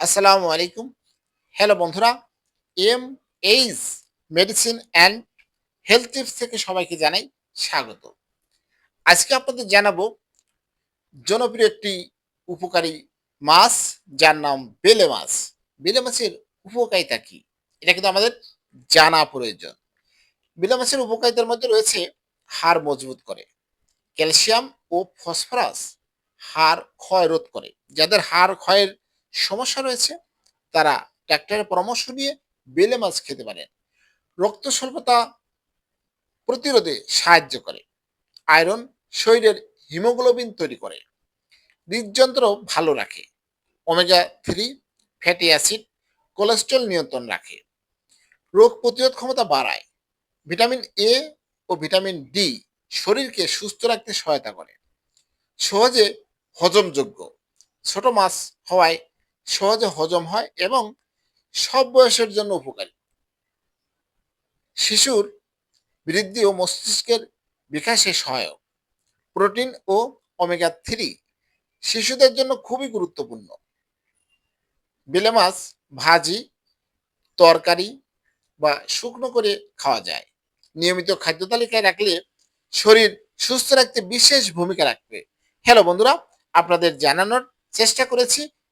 আসসালামু আলাইকুম। হ্যালো বন্ধুরা M H medicine and health tips থেকে সবাইকে জানাই স্বাগত। আজকে আপনাদের জানাব জনপ্রিয় একটি উপকারী মাছ, যার নাম বেলে মাছ। বেলে মাছের উপকারিতা কি? এটা কিন্তু আমাদের জানা প্রয়োজন। বেলে মাছের উপকারিতার মধ্যে রয়েছে হাড় মজবুত করে, ক্যালসিয়াম ও ফসফরাস হাড় ক্ষয় রোধ করে। যাদের হাড় ক্ষয়ের সমস্যা রয়েছে, তারা ডাক্তারের পরামর্শ নিয়ে বেলে মাছ খেতে পারেন রক্ত স্বল্পতা প্রতিরোধে সাহায্য করে। আয়রন শরীরের হিমোগ্লোবিন তৈরি করে। হৃদযন্ত্র ভালো রাখে। Omega three fatty acid cholesterol নিয়ন্ত্রণ রাখে। রোগ প্রতিরোধ ক্ষমতা বাড়ায়। ভিটামিন এ ও ভিটামিন ডি শরীরকে সুস্থ রাখতে সহায়তা করে। সহজে হজমযোগ্য। ছোট মাছ হওয়ায় সহজে হজম হয় এবং সব বয়সের জন্য উপকারী। শিশুর বৃদ্ধি ও মস্তিষ্কের বিকাশে সহায়ক। প্রোটিন ও ওমেগা থ্রি শিশুদের জন্য খুবই গুরুত্বপূর্ণ। বেলে মাছ, ভাজি, তরকারি বা শুকনো করে খাওয়া যায়। নিয়মিত খাদ্য তালিকায় রাখলে শরীর সুস্থ রাখতে বিশেষ ভূমিকা রাখবে। হ্যালো বন্ধুরা, আপনাদের জানানোর চেষ্টা করেছি